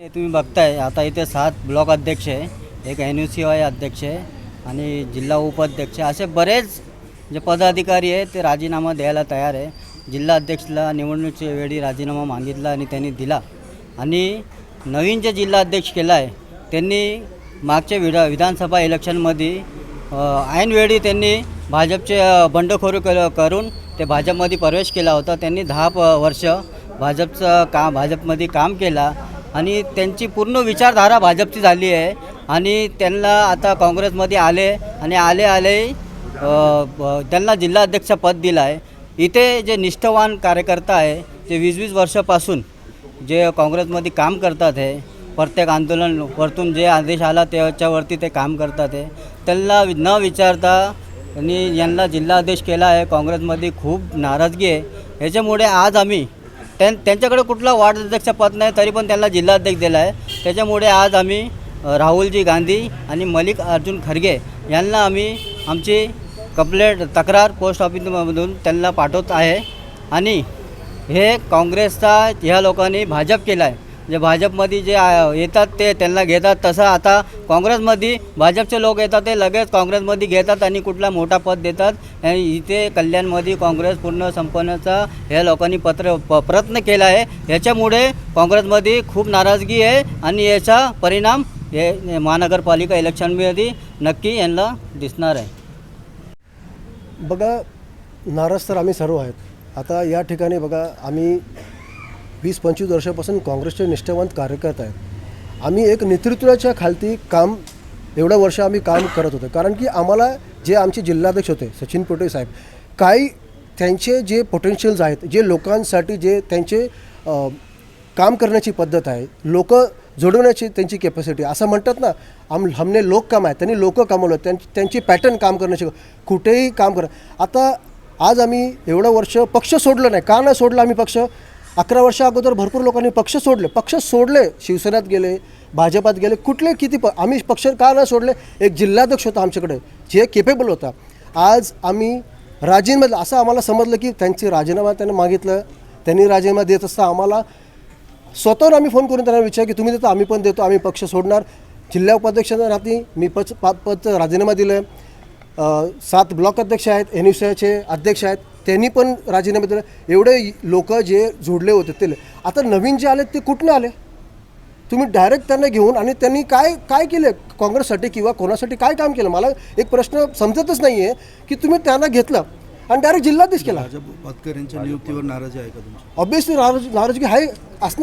तुम्ही बघताय आता इथे सात ब्लॉक अध्यक्ष आहे. एक एन यू सी वाय अध्यक्ष आहे आणि जिल्हा उपाध्यक्ष असे बरेच जे पदाधिकारी आहे ते राजीनामा द्यायला तयार आहे. जिल्हा अध्यक्षला निवडणुकीच्या वेळी राजीनामा मागितला आणि त्यांनी दिला. आणि नवीन जे जिल्हा अध्यक्ष केला आहे त्यांनी मागच्या विधा विधानसभा इलेक्शनमध्ये ऐनवेळी त्यांनी भाजपचे बंडखोरी कर करून ते भाजपमध्ये प्रवेश केला होता. त्यांनी दहा प वर्ष भाजपचं का भाजपमध्ये काम केला. आणि त्यांची पूर्ण विचारधारा भाजपची झाली आहे. आणि त्यांना आता काँग्रेसमध्ये आले आणि आले आले ब- त्यांना जिल्हाध्यक्षपद दिलं आहे इथे जे निष्ठावान कार्यकर्ता आहे ते वीस वीस वर्षापासून जे काँग्रेसमध्ये काम करतात आहे प्रत्येक आंदोलन वरतून जे आदेश आला त्याच्यावरती ते काम करतात आहे त्यांना न विचारता आणि यांना जिल्हादेश केला आहे. काँग्रेसमध्ये खूप नाराजगी आहे. याच्यामुळे आज आम्ही त्यां त्यांच्याकडे कुठला वार्ड अध्यक्ष पद नाही तरी पण त्यांना जिल्हाध्यक्ष दिला आहे. त्याच्यामुळे आज आम्ही राहुलजी गांधी आणि मलिक अर्जुन खरगे यांना आम्ही आमची कंप्लेंट तक्रार पोस्ट ऑफिसमधून त्यांना पाठवत आहे. आणि हे काँग्रेसचा ह्या लोकांनी भाजप केला आहे जे भाजपमध्ये जे येतात ते त्यांना घेतात. तसं आता काँग्रेसमध्ये भाजपचे लोक येतात ते लगेच काँग्रेसमध्ये घेतात आणि कुठला मोठा पद देतात. आणि इथे कल्याणमध्ये काँग्रेस पूर्ण संपवण्याचा ह्या लोकांनी पत्र प प्रयत्न केला आहे. याच्यामुळे काँग्रेसमध्ये खूप नाराजगी आहे आणि याचा परिणाम हे महानगरपालिका इलेक्शनमध्ये नक्की यांना दिसणार आहे. बघा नाराज तर आम्ही सर्व आहेत. आता या ठिकाणी बघा आम्ही वीस पंचवीस वर्षापासून काँग्रेसचे निष्ठावंत कार्यकर्ते आहेत. आम्ही एक नेतृत्वाच्या खालती काम एवढं वर्ष आम्ही काम करत होतो. कारण की आम्हाला जे आमचे जिल्हाध्यक्ष होते सचिन पोटे साहेब काही त्यांचे जे पोटेन्शियल्स आहेत जे लोकांसाठी जे त्यांचे काम करण्याची पद्धत आहे लोक जोडवण्याची त्यांची कॅपॅसिटी असं म्हणतात ना आम हमने लोक काम आहे त्यांनी लोक कामवलं त्यांची त्यांची पॅटर्न काम करण्याची कुठेही काम कर आता आज आम्ही एवढं वर्ष पक्ष सोडलं नाही. का नाही सोडलं आम्ही पक्ष? अकरा वर्षा अगोदर भरपूर लोकांनी पक्ष सोडले. पक्ष सोडले शिवसेनेत गेले भाजपात गेले कुठले किती प आम्ही पक्ष का नाही सोडले? एक जिल्हाध्यक्ष होता आमच्याकडे जे केपेबल होता. आज आम्ही राजीनामा असं आम्हाला समजलं की त्यांची राजीनामा त्यांनी मागितलं. त्यांनी राजीनामा देत असता आम्हाला स्वतःहून आम्ही फोन करून त्यांना विचार की तुम्ही देतो आम्ही पण देतो आम्ही पक्ष सोडणार. जिल्हा उपाध्यक्षांना राहते मी पच पा पद राजीनामा दिलं. आहे सात ब्लॉक अध्यक्ष आहेत एन चे अध्यक्ष आहेत. त्यांनी पण राजीनामा दिला. एवढे लोक जे जोडले होते ते. आता नवीन जे आले ते कुठनं आले? तुम्ही डायरेक्ट त्यांना घेऊन आणि त्यांनी काय काय केलं? काँग्रेससाठी किंवा कोणासाठी काय काम केलं? मला एक प्रश्न समजतच नाही आहे की तुम्ही त्यांना घेतलं आणि डायरेक्ट जिल्हाधीश केला. भाजप पतकर यांच्या नियुक्तीवर नाराजी आहे का तुमची? ऑब्विसली नाराज नाराजगी आहे असणार